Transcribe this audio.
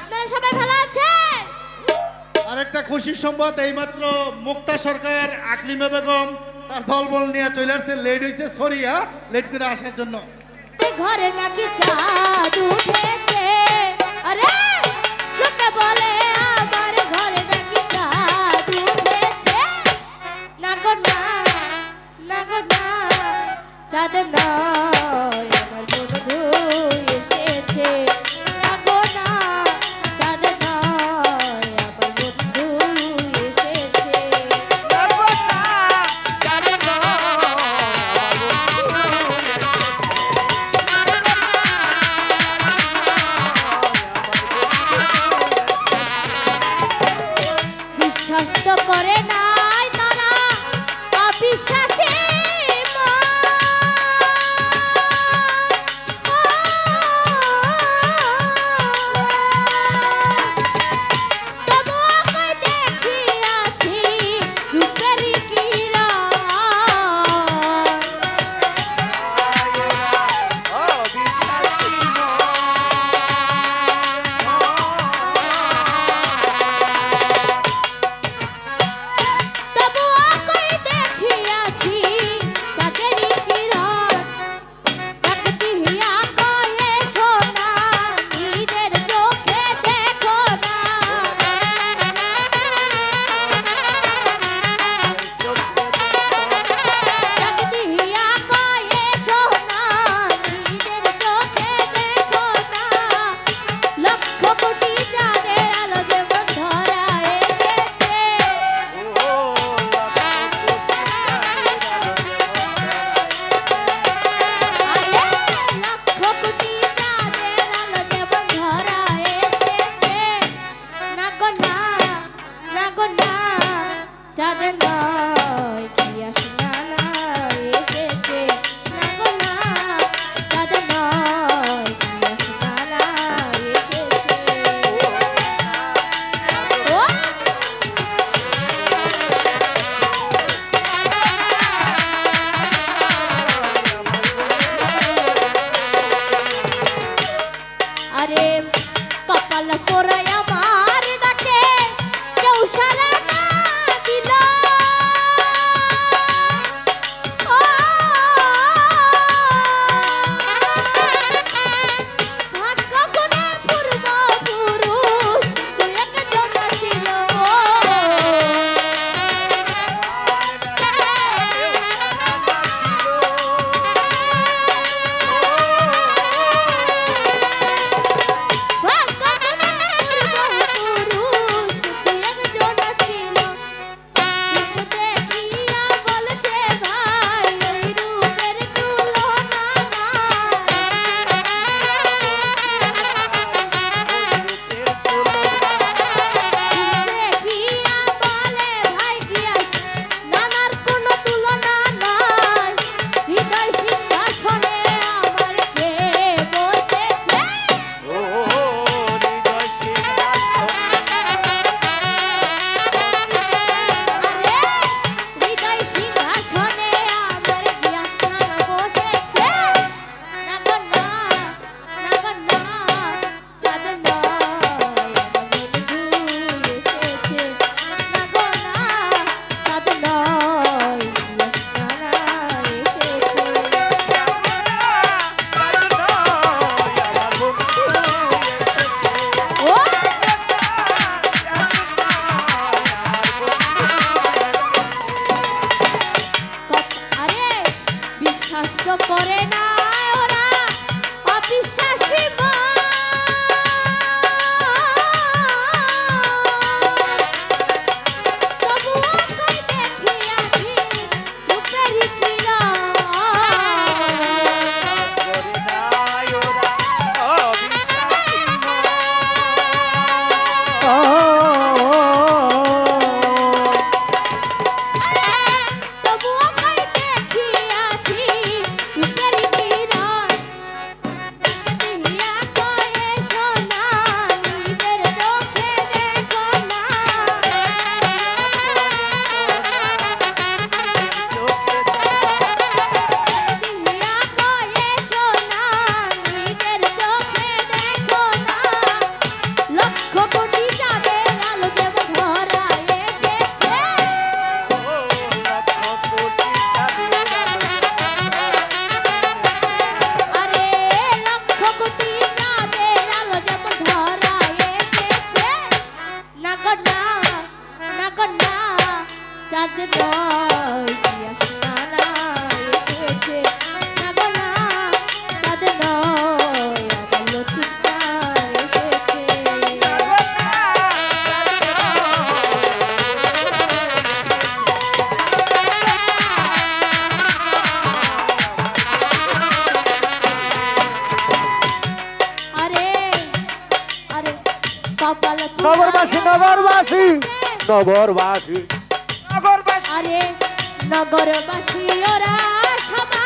আপনারা সবাই ভালো আছেন? আরেকটা খুশির সংবাদ এইমাত্র মুক্তা সরকার আকলিমা বেগম তার দলবল নিয়ে চলে আসছে। লেট হয়েছে সরি হ্যাঁ? লেট করে আসার জন্য। ঘরে নাকি চা উঠেছে। আরে লোকে বলে স্বাস্থ্য করে নাই তারা নগরবাসী নগরবাসী। নগরবাসী আরে নগরবাসী ওরা সবাই